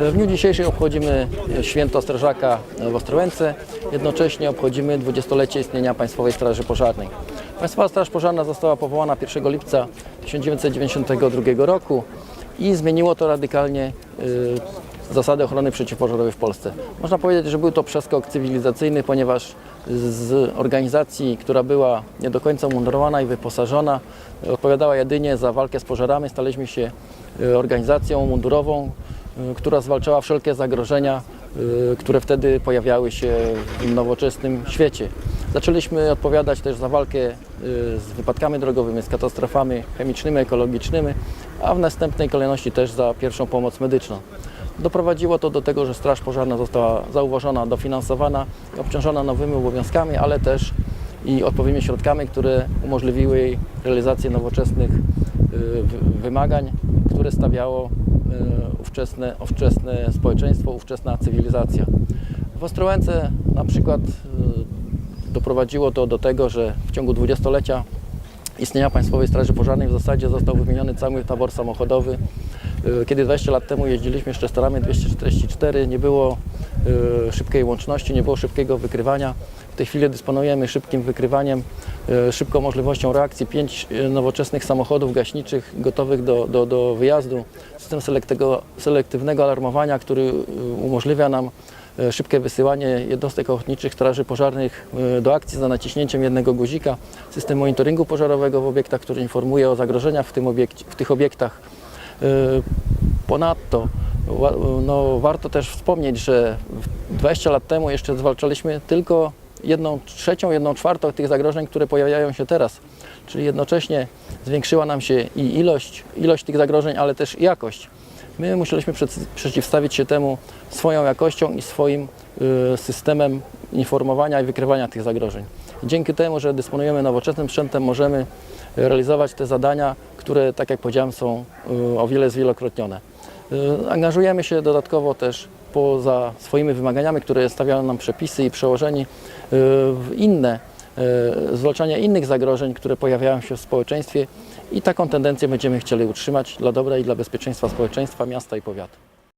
W dniu dzisiejszym obchodzimy święto strażaka w Ostrołęce. Jednocześnie obchodzimy 20-lecie istnienia Państwowej Straży Pożarnej. Państwowa Straż Pożarna została powołana 1 lipca 1992 roku i zmieniło to radykalnie y, zasady ochrony przeciwpożarowej w Polsce. Można powiedzieć, że był to przeskok cywilizacyjny, ponieważ z organizacji, która była nie do końca umundurowana i wyposażona, odpowiadała jedynie za walkę z pożarami, staliśmy się y, organizacją mundurową, która zwalczała wszelkie zagrożenia, y, które wtedy pojawiały się w nowoczesnym świecie. Zaczęliśmy odpowiadać też za walkę y, z wypadkami drogowymi, z katastrofami chemicznymi, ekologicznymi, a w następnej kolejności też za pierwszą pomoc medyczną. Doprowadziło to do tego, że Straż Pożarna została zauważona, dofinansowana i obciążona nowymi obowiązkami, ale też i odpowiednimi środkami, które umożliwiły jej realizację nowoczesnych y, wymagań, które stawiało y, ówczesne, ówczesne społeczeństwo, ówczesna cywilizacja. W Ostrołęce na przykład y, doprowadziło to do tego, że w ciągu dwudziestolecia istnienia Państwowej Straży Pożarnej w zasadzie został wymieniony cały tabor samochodowy. Y, Kiedy 20 lat temu jeździliśmy jeszcze starami 244, nie było y, szybkiej łączności, nie było szybkiego wykrywania. W tej chwili dysponujemy szybkim wykrywaniem, y, szybką możliwością reakcji. Pięć nowoczesnych samochodów gaśniczych gotowych do, do, do wyjazdu. System selektywnego alarmowania, który umożliwia nam szybkie wysyłanie jednostek ochotniczych straży pożarnych do akcji za naciśnięciem jednego guzika, system monitoringu pożarowego w obiektach, który informuje o zagrożeniach w, tym obiekcie, w tych obiektach. E, Ponadto no, warto też wspomnieć, że w- 20 lat temu jeszcze zwalczaliśmy tylko jedną trzecią, jedną czwartą tych zagrożeń, które pojawiają się teraz. Czyli jednocześnie zwiększyła nam się i ilość, ilość tych zagrożeń, ale też jakość. My musieliśmy przeciwstawić się temu swoją jakością i swoim y, systemem informowania i wykrywania tych zagrożeń. Dzięki temu, że dysponujemy nowoczesnym sprzętem, możemy realizować te zadania, które, tak jak powiedziałem, są y, o wiele zwielokrotnione. Y, Angażujemy się dodatkowo też poza swoimi wymaganiami, które stawiają nam przepisy i przełożeni y, w inne zwalczanie innych zagrożeń, które pojawiają się w społeczeństwie i taką tendencję będziemy chcieli utrzymać dla dobra i dla bezpieczeństwa społeczeństwa, miasta i powiatu.